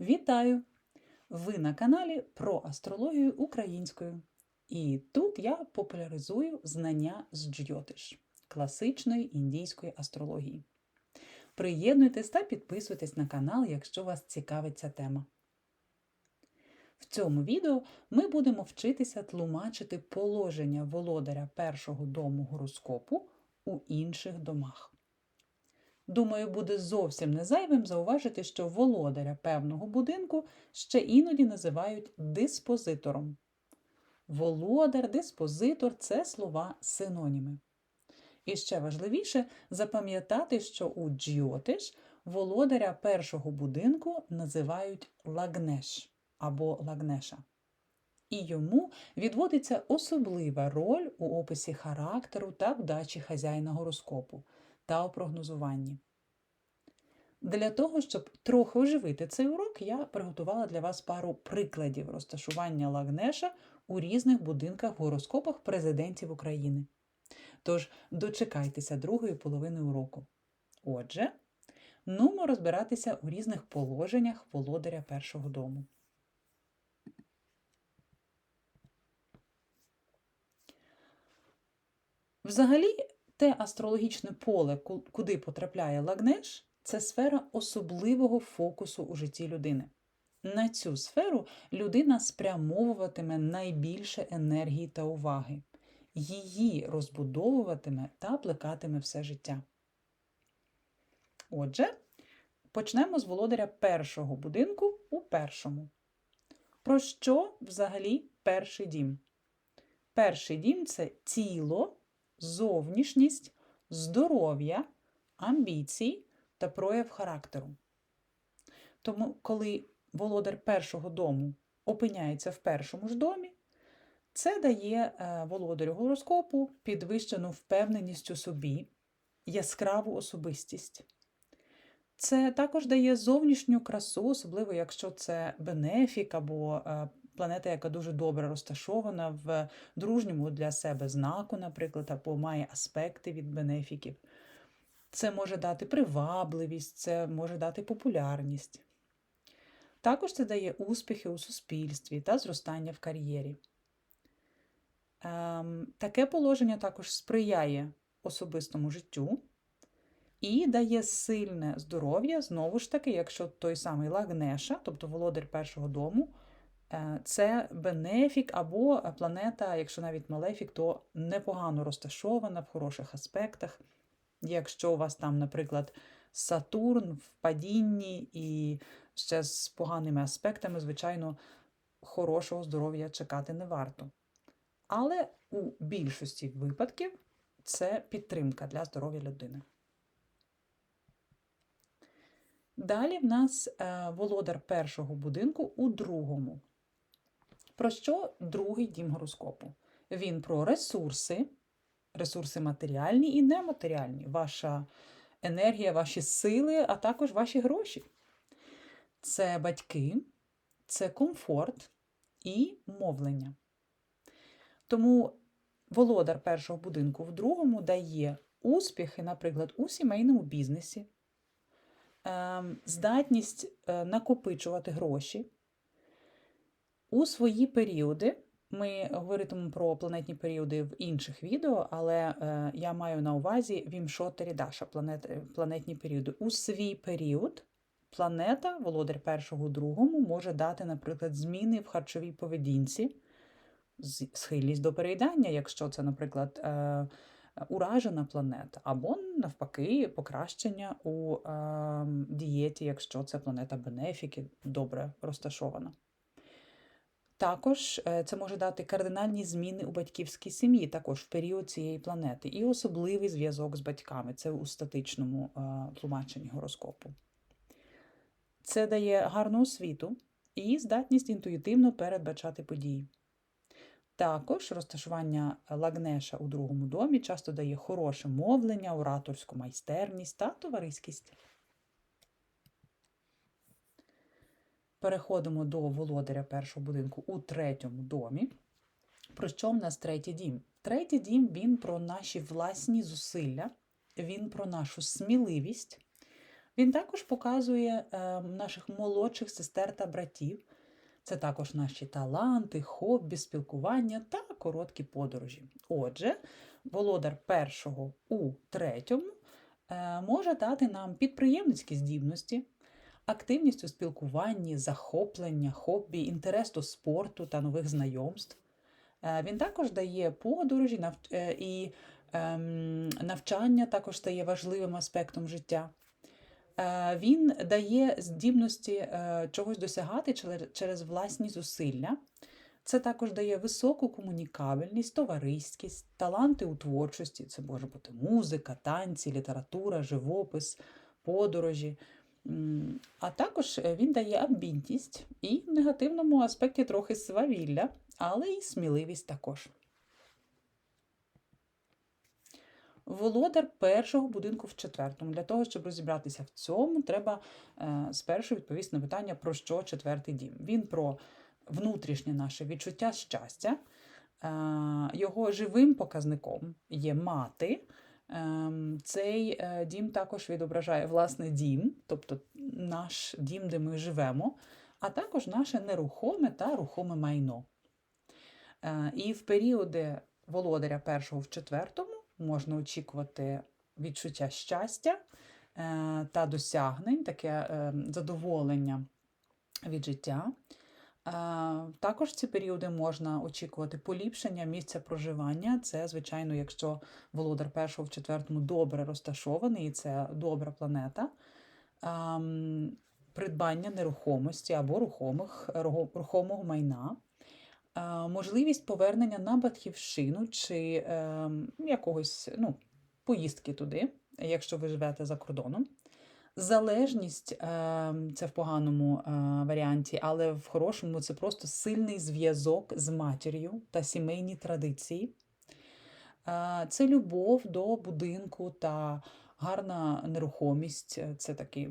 Вітаю! Ви на каналі про астрологію українською. І тут я популяризую знання з джйотиш класичної індійської астрології. Приєднуйтесь та підписуйтесь на канал, якщо вас цікавить ця тема. В цьому відео ми будемо вчитися тлумачити положення володаря першого дому гороскопу у інших домах. Думаю, буде зовсім не зайвим зауважити, що володаря певного будинку ще іноді називають диспозитором. Володар, диспозитор це слова синоніми. І ще важливіше запам'ятати, що у джйотиш володаря першого будинку називають лагнеш або лагнеша. І йому відводиться особлива роль у описі характеру та вдачі хазяїна гороскопу та у прогнозуванні. Для того, щоб трохи оживити цей урок, я приготувала для вас пару прикладів розташування лагнеша у різних будинках в гороскопах президентів України. Тож дочекайтеся другої половини уроку. Отже, нумо розбиратися у різних положеннях володаря першого дому. Взагалі, те астрологічне поле, куди потрапляє лагнеш, це сфера особливого фокусу у житті людини. На цю сферу людина спрямовуватиме найбільше енергії та уваги, її розбудовуватиме та плекатиме все життя. Отже, почнемо з володаря першого будинку у першому. Про що взагалі перший дім? Перший дім це тіло, зовнішність, здоров'я, амбіції та прояв характеру. Тому, коли володар першого дому опиняється в першому ж домі, це дає е, володарю гороскопу підвищену впевненість у собі, яскраву особистість. Це також дає зовнішню красу, особливо якщо це бенефік або е, планета, яка дуже добре розташована в дружньому для себе знаку, наприклад, або має аспекти від бенефіків. Це може дати привабливість, це може дати популярність. Також це дає успіхи у суспільстві та зростання в кар'єрі. Ем, таке положення також сприяє особистому життю і дає сильне здоров'я, знову ж таки, якщо той самий Лагнеша, тобто володар першого дому, е, це бенефік або планета, якщо навіть малефік, то непогано розташована в хороших аспектах. Якщо у вас там, наприклад, Сатурн в падінні і ще з поганими аспектами, звичайно, хорошого здоров'я чекати не варто. Але у більшості випадків це підтримка для здоров'я людини. Далі в нас е, володар першого будинку у другому. Про що другий дім гороскопу? Він про ресурси, ресурси матеріальні і нематеріальні, ваша енергія, ваші сили, а також ваші гроші. Це батьки, це комфорт і мовлення. Тому володар першого будинку в другому дає успіхи, наприклад, у сімейному бізнесі, ем, здатність е, накопичувати гроші. У свої періоди ми говоритимемо про планетні періоди в інших відео, але е, я маю на увазі Вімшота Рідаша, планет, е, планетні періоди. У свій період планета, володар першого другому, може дати, наприклад, зміни в харчовій поведінці, схильність до переїдання, якщо це, наприклад, е, уражена планета, або навпаки, покращення у е, дієті, якщо це планета бенефіки, добре розташована. Також е, це може дати кардинальні зміни у батьківській сім'ї, також в період цієї планети, і особливий зв'язок з батьками. Це у статичному е, тлумаченні гороскопу. Це дає гарну освіту і здатність інтуїтивно передбачати події. Також розташування лагнеша у другому домі часто дає хороше мовлення, ораторську майстерність та товариськість. Переходимо до володаря першого будинку у третьому домі. Про що в нас третій дім? Третій дім він про наші власні зусилля, він про нашу сміливість, Він також показує е, наших молодших сестер та братів. Це також наші таланти, хобі, спілкування та короткі подорожі. Отже, володар першого у третьому е, може дати нам підприємницькі здібності, активність у спілкуванні, захоплення, хобі, інтерес до спорту та нових знайомств. Е, Він також дає подорожі е, і ем, навчання також стає важливим аспектом життя. Е, Він дає здібності чогось досягати через власні зусилля. Це також дає високу комунікабельність, товариськість, таланти у творчості. Це може бути музика, танці, література, живопис, подорожі. А також е, він дає амбітність і в негативному аспекті трохи свавілля, але і сміливість також. Володар першого будинку в четвертому. Для того, щоб розібратися в цьому, треба е, спершу відповісти на питання, про що четвертий дім. Він про внутрішнє наше відчуття щастя. Е, його живим показником є мати. Ем, Цей е, дім також відображає власне дім, тобто наш дім, де ми живемо, а також наше нерухоме та рухоме майно. Е, І в періоди володаря першого в четвертому можна очікувати відчуття щастя е, та досягнень, таке е, задоволення від життя. Е, Також ці періоди можна очікувати поліпшення місця проживання. Це, звичайно, якщо володар першого в четвертому добре розташований, і це добра планета. Ем, Придбання нерухомості або рухомих, рухомого майна, е, можливість повернення на батьківщину чи ем, якогось ну, поїздки туди, якщо ви живете за кордоном. Залежність ем, це в поганому е, варіанті, але в хорошому це просто сильний зв'язок з матір'ю та сімейні традиції. Е, Це любов до будинку та гарна нерухомість. Е, Це такі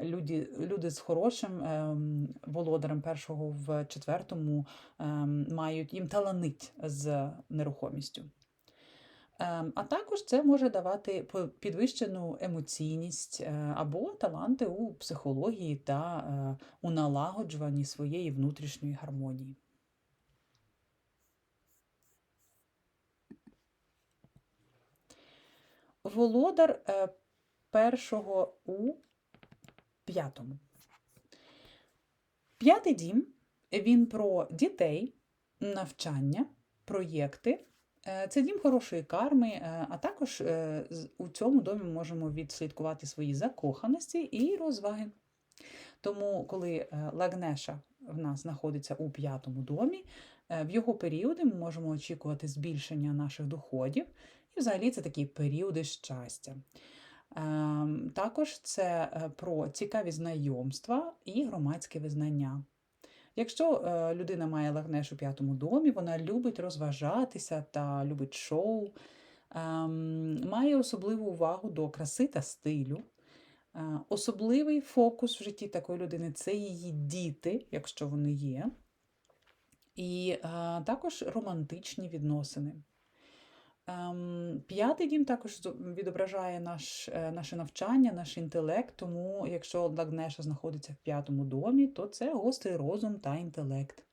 люди, люди з хорошим ем, володарем першого в четвертому ем, мають їм таланить з нерухомістю. Ем, А також це може давати підвищену емоційність е, або таланти у психології та е, у налагоджуванні своєї внутрішньої гармонії. Володар е, першого у п'ятому. П'ятий дім він про дітей, навчання, проєкти. Е, Це дім хорошої карми, е, а також е, у цьому домі ми можемо відслідкувати свої закоханості і розваги. Тому, коли Лагнеша в нас знаходиться у п'ятому домі, в його періоди ми можемо очікувати збільшення наших доходів, і взагалі це такі періоди щастя. Також це про цікаві знайомства і громадське визнання. Якщо е, людина має лагнеш у п'ятому домі, вона любить розважатися та любить шоу, ем, має особливу увагу до краси та стилю. Е, Особливий фокус в житті такої людини це її діти, якщо вони є, і е, також романтичні відносини. Ем, П'ятий дім також відображає наш, е, наше навчання, наш інтелект. Тому, якщо Лагнеша знаходиться в п'ятому домі, то це гострий розум та інтелект.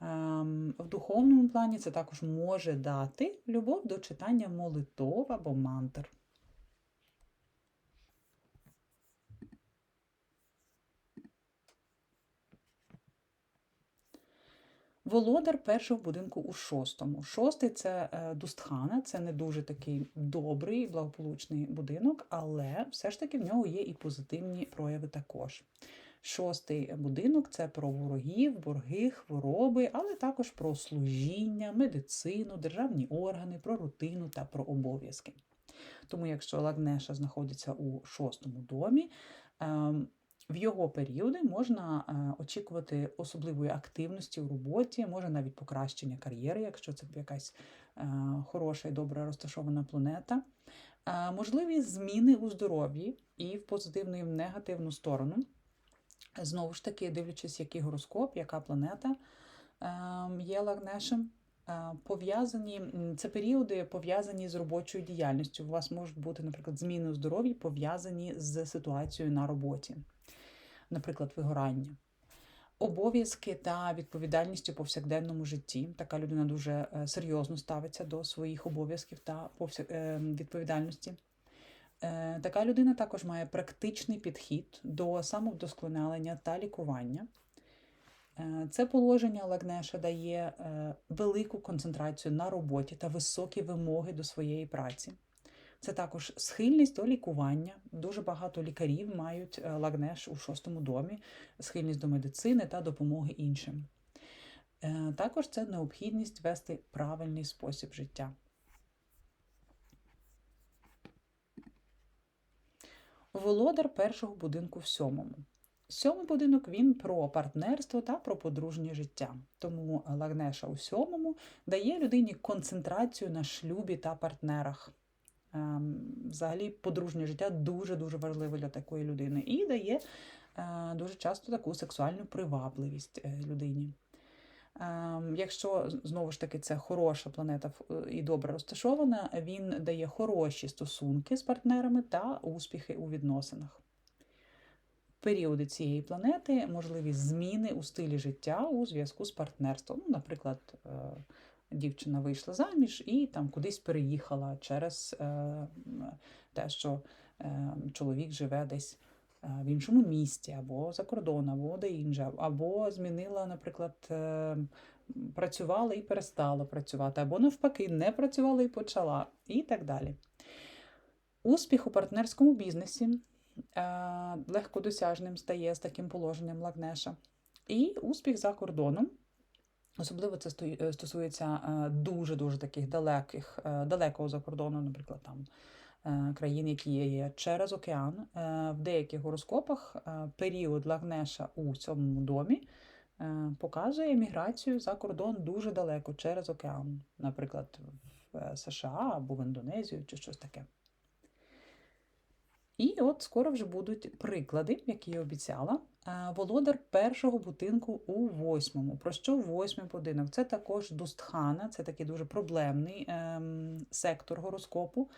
Ем, В духовному плані це також може дати любов до читання молитов або мантр. Володар першого будинку у шостому. Шостий це е, Дустхана, це не дуже такий добрий, благополучний будинок, але все ж таки в нього є і позитивні прояви також. Шостий будинок це про ворогів, борги, хвороби, але також про служіння, медицину, державні органи, про рутину та про обов'язки. Тому, якщо Лагнеша знаходиться у шостому домі, ем, в його періоди можна е, очікувати особливої активності у роботі, може навіть покращення кар'єри, якщо це якась е, хороша і добре розташована планета. Е, Можливі зміни у здоров'ї і в позитивну, і в негативну сторону. Знову ж таки, дивлячись, який гороскоп, яка планета ем, є лагнешем. пов'язані, це періоди пов'язані з робочою діяльністю. У вас можуть бути, наприклад, зміни у здоров'ї пов'язані з ситуацією на роботі, наприклад, вигорання. Обов'язки та відповідальність у повсякденному житті. Така людина дуже е, серйозно ставиться до своїх обов'язків та е, відповідальності. Е, Така людина також має практичний підхід до самовдосконалення та лікування. Це положення Лагнеша дає велику концентрацію на роботі та високі вимоги до своєї праці. Це також схильність до лікування. Дуже багато лікарів мають е, лагнеш у шостому домі, схильність до медицини та допомоги іншим. Е, Також це необхідність вести правильний спосіб життя. Володар першого будинку в сьомому. Сьомий будинок він про партнерство та про подружнє життя. Тому Лагнеша у сьомому дає людині концентрацію на шлюбі та партнерах. Ем, Взагалі, подружнє життя дуже-дуже важливе для такої людини і дає е, дуже часто таку сексуальну привабливість е, людині. Ем, Якщо знову ж таки це хороша планета і добре розташована, він дає хороші стосунки з партнерами та успіхи у відносинах. Періоди цієї планети можливі зміни у стилі життя у зв'язку з партнерством. Ну, наприклад, е, дівчина вийшла заміж і там кудись переїхала через е, те, що е, чоловік живе десь е, в іншому місті, або за кордоном, або де інше, або змінила, наприклад, працювала і перестала працювати, або навпаки, не працювала і почала, і так далі. Успіх у партнерському бізнесі е, легкодосяжним стає з таким положенням Лагнеша. І успіх за кордоном. Особливо це е, стосується е, дуже-дуже таких далеких, е, далекого за кордоном, наприклад, там країн, які є через океан. В деяких гороскопах період Лагнеша у сьомому домі показує еміграцію за кордон дуже далеко через океан, наприклад, в США або в Індонезію чи щось таке. І от скоро вже будуть приклади, які я обіцяла. Е, Володар першого будинку у восьмому. Про що восьмий будинок? Це також Дустхана, це такий дуже проблемний ем, сектор гороскопу.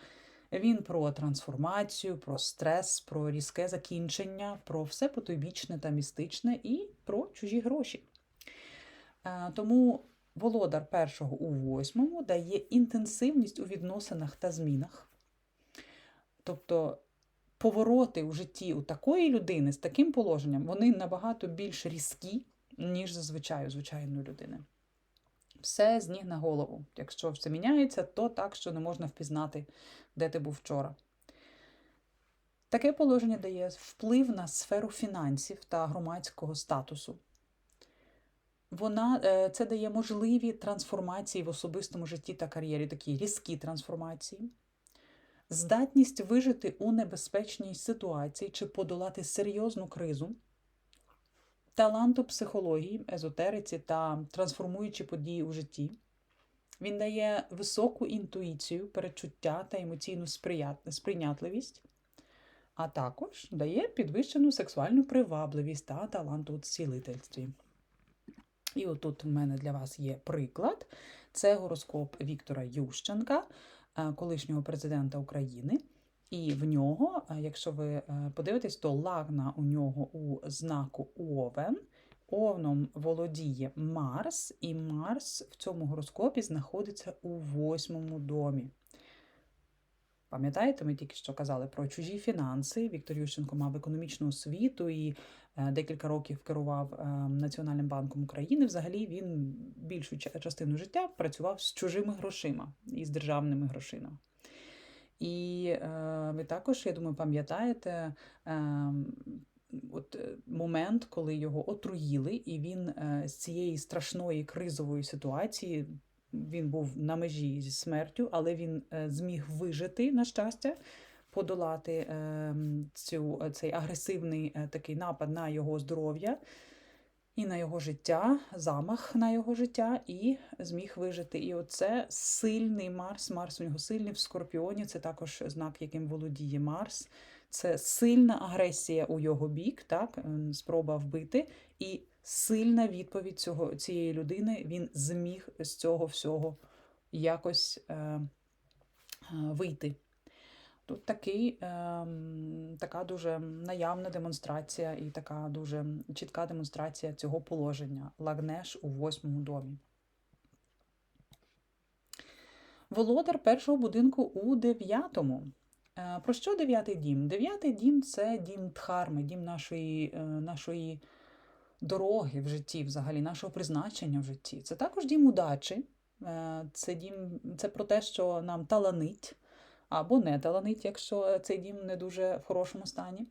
Він про трансформацію, про стрес, про різке закінчення, про все потойбічне та містичне і про чужі гроші. Е, Тому володар першого у восьмому дає інтенсивність у відносинах та змінах. Тобто повороти у житті у такої людини з таким положенням, вони набагато більш різкі, ніж зазвичай у звичайної людини. Все з ніг на голову. Якщо все міняється, то так, що не можна впізнати, де ти був вчора. Таке положення дає вплив на сферу фінансів та громадського статусу. Вона, е, це дає можливі трансформації в особистому житті та кар'єрі, такі різкі трансформації, здатність вижити у небезпечній ситуації чи подолати серйозну кризу, талант у психології, езотериці та трансформуючі події у житті. Він дає високу інтуїцію, перечуття та емоційну сприйнятливість, а також дає підвищену сексуальну привабливість та талант у цілительстві. І отут у мене для вас є приклад. Це гороскоп Віктора Ющенка, колишнього президента України. І в нього, е, якщо ви е, подивитесь, то лагна у нього у знаку Овен. Овном володіє Марс, і Марс в цьому гороскопі знаходиться у восьмому домі. Пам'ятаєте, ми тільки що казали про чужі фінанси. Віктор Ющенко мав економічну освіту і е, декілька років керував е, Національним банком України. Взагалі він більшу ча- частину життя працював з чужими грошима і з державними грошима. І е, ви також, я думаю, пам'ятаєте от, момент, коли його отруїли, і він з цієї страшної кризової ситуації він був на межі зі смертю, але він е, зміг вижити, на щастя, подолати е, цю, цей агресивний е, такий напад на його здоров'я і на його життя, замах на його життя, і зміг вижити. І оце сильний Марс. Марс у нього сильний в Скорпіоні. Це також знак, яким володіє Марс. це сильна агресія у його бік, так, спроба вбити, і сильна відповідь цього, цієї людини. Він зміг з цього всього якось е, е, вийти. Тут такий, ем, така дуже наявна демонстрація і така дуже чітка демонстрація цього положення. Лагнеш у восьмому домі. Володар першого будинку у дев'ятому. Е, Про що дев'ятий дім? Дев'ятий дім це дім Дхарми, дім нашої, е, нашої дороги в житті, взагалі, нашого призначення в житті. Це також дім удачі. Е, Це, дім, це про те, що нам таланить або не таланить, якщо цей дім не дуже в хорошому стані.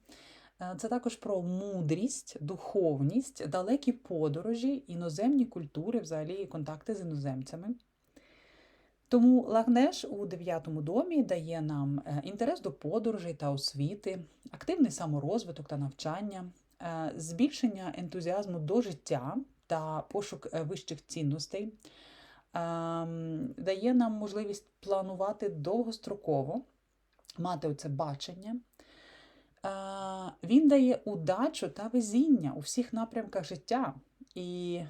Е, Це також про мудрість, духовність, далекі подорожі, іноземні культури, взагалі контакти з іноземцями. Тому Лагнеш у дев'ятому домі дає нам е, інтерес до подорожей та освіти, активний саморозвиток та навчання, е, збільшення ентузіазму до життя та пошук е, вищих цінностей, ем, дає нам можливість планувати довгостроково, мати оце бачення. Е, Він дає удачу та везіння у всіх напрямках життя. І е,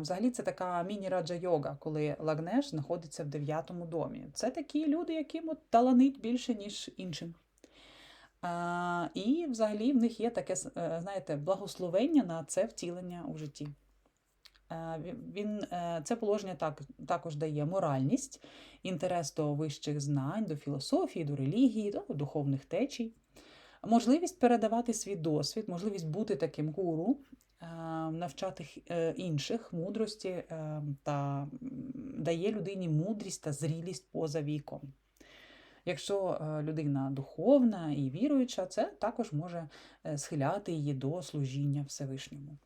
взагалі це така міні-раджа-йога, коли Лагнеш знаходиться в дев'ятому домі. Це такі люди, яким от таланить більше, ніж іншим. І взагалі в них є таке, е, знаєте, благословення на це втілення у житті. Е, він- е, це положення так, також дає моральність, інтерес до вищих знань, до філософії, до релігії, до духовних течій, можливість передавати свій досвід, можливість бути таким гуру, навчати інших мудрості та дає людині мудрість та зрілість поза віком. Якщо е, людина духовна і віруюча, це також може е, схиляти її до служіння Всевишньому.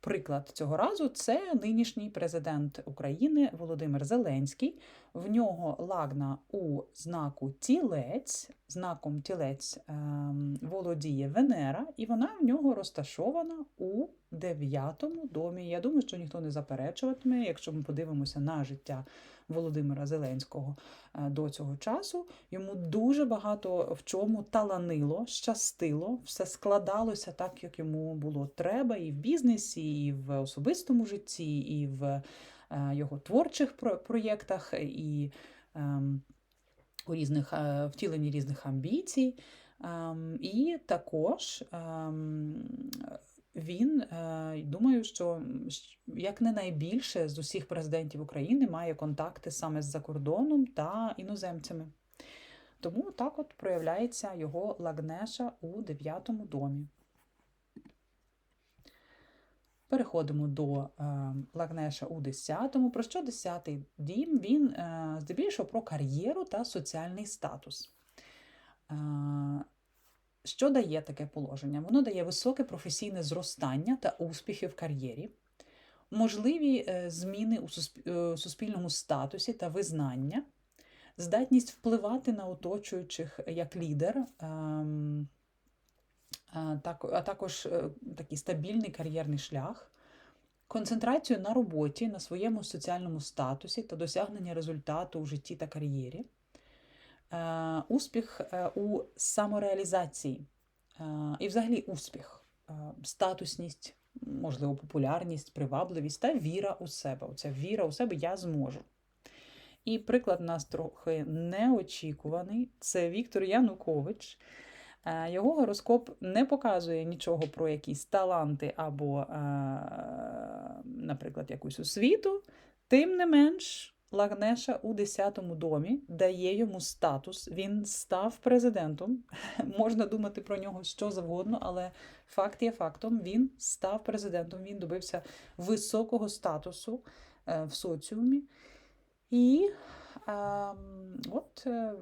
Приклад цього разу це нинішній президент України Володимир Зеленський. В нього лагна у знаку тілець, знаком тілець ем, володіє Венера, і вона в нього розташована у дев'ятому домі. Я думаю, що ніхто не заперечуватиме, якщо ми подивимося на життя Володимира Зеленського е, до цього часу. Йому дуже багато в чому таланило, щастило, все складалося так, як йому було треба, і в бізнесі, і в особистому житті, і в е, його творчих проєктах, і ем, у різних е, втіленні різних амбіцій. Ем, І також ем, він, е, думаю, що як не найбільше з усіх президентів України має контакти саме з закордоном та іноземцями. Тому так от проявляється його лагнеша у дев'ятому домі. Переходимо до е, Лагнеша у 10-му. Про що 10-й дім? Він е, здебільшого про кар'єру та соціальний статус. Що дає таке положення? Воно дає високе професійне зростання та успіхи в кар'єрі, можливі е, зміни у е, суспільному статусі та визнання, здатність впливати на оточуючих як лідер. ем, а також е, такий стабільний кар'єрний шлях, концентрацію на роботі, на своєму соціальному статусі та досягнення результату у житті та кар'єрі, успіх е, у самореалізації е, і взагалі успіх, е, статусність, можливо, популярність, привабливість та віра у себе. Оця віра у себе я зможу. І приклад нас трохи неочікуваний. Це Віктор Янукович. Е, Його гороскоп не показує нічого про якісь таланти або, е, наприклад, якусь освіту. Тим не менш, Лагнеша у 10-му домі дає йому статус. Він став президентом. Можна думати про нього що завгодно, але факт є фактом. Він став президентом, він добився високого статусу е, в соціумі. І ем, от е,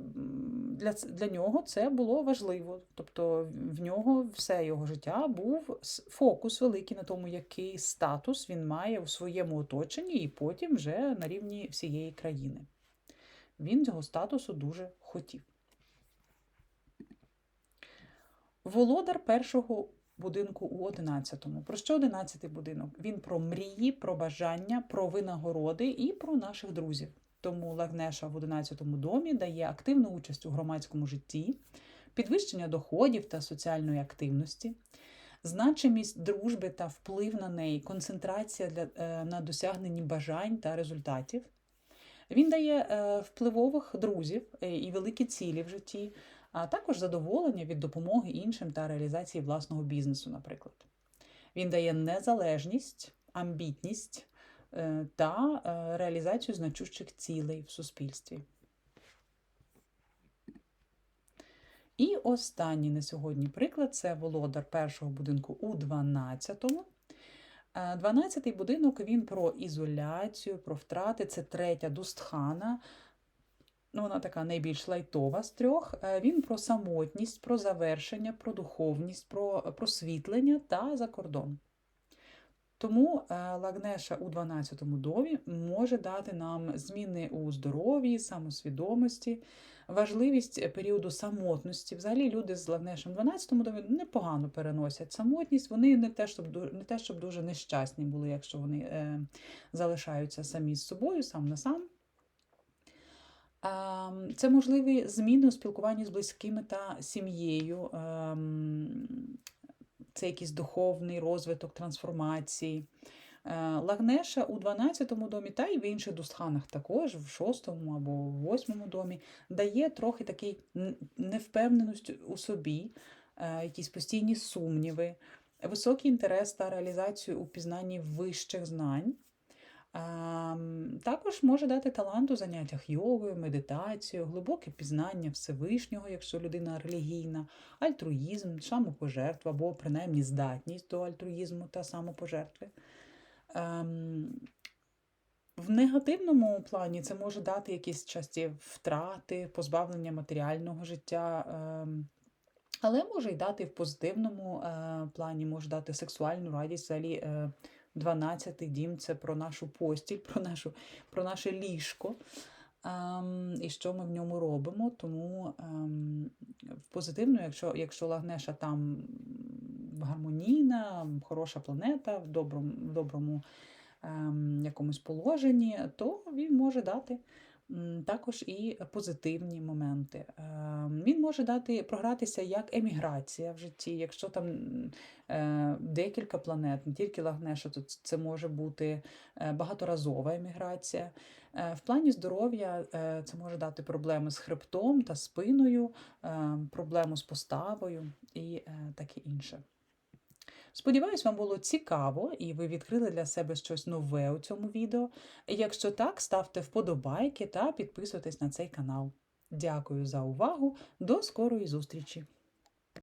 для, для нього це було важливо. Тобто в нього все його життя був фокус великий на тому, який статус він має у своєму оточенні, і потім вже на рівні всієї країни. Він цього статусу дуже хотів. Володар першого будинку у 11-му. Про що 11-й будинок? Він про мрії, про бажання, про винагороди і про наших друзів. Тому Лагнеша в 11 домі дає активну участь у громадському житті, підвищення доходів та соціальної активності, значимість дружби та вплив на неї, концентрація для, е, на досягненні бажань та результатів. Він дає е, впливових друзів е, і великі цілі в житті, а також задоволення від допомоги іншим та реалізації власного бізнесу, наприклад. Він дає незалежність, амбітність та е, реалізацію значущих цілей в суспільстві. І останній на сьогодні приклад це володар першого будинку у 12-му. 12-й будинок він про ізоляцію, про втрати. Це третя дустхана. Ну, вона така найбільш лайтова з трьох. Е, Він про самотність, про завершення, про духовність, про просвітлення та закордон. Тому е, Лагнеша у 12-му домі може дати нам зміни у здоров'ї, самосвідомості, важливість періоду самотності. Взагалі люди з Лагнешем в 12-му домі непогано переносять самотність. Вони не те, щоб не те, щоб дуже нещасні були, якщо вони е, залишаються самі з собою, сам на сам. Ем, Це можливі зміни у спілкуванні з близькими та сім'єю. Це якийсь духовний розвиток, трансформації. Е, Лагнеша у 12-му домі, та й в інших дустханах також, в 6-му або 8-му домі, дає трохи такий невпевненість у собі, е, якісь постійні сумніви, високий інтерес та реалізацію у пізнанні вищих знань. Також може дати талант у заняттях йогою, медитацією, глибоке пізнання Всевишнього, якщо людина релігійна, альтруїзм, самопожертва або принаймні здатність до альтруїзму та самопожертви. Ем, В негативному плані це може дати якісь часті втрати, позбавлення матеріального життя. ем, Але може й дати в позитивному е, плані, може дати сексуальну радість. Взагалі, е, 12-й дім це про нашу постіль, про, нашу, про наше ліжко. Ем, і що ми в ньому робимо. Тому ем, позитивно, якщо, якщо Лагнеша там гармонійна, хороша планета, в доброму, в доброму ем, якомусь положенні, то він може дати також і позитивні моменти. Ем, Він може дати програтися як еміграція в житті, якщо там е, декілька планет, не тільки Лагнеша, то це може бути е, багаторазова еміграція. Е, В плані здоров'я це може дати проблеми з хребтом та спиною, е, проблему з поставою і таке інше. Сподіваюсь, вам було цікаво і ви відкрили для себе щось нове у цьому відео. Якщо так, ставте вподобайки та підписуйтесь на цей канал. Дякую за увагу. До скорої зустрічі!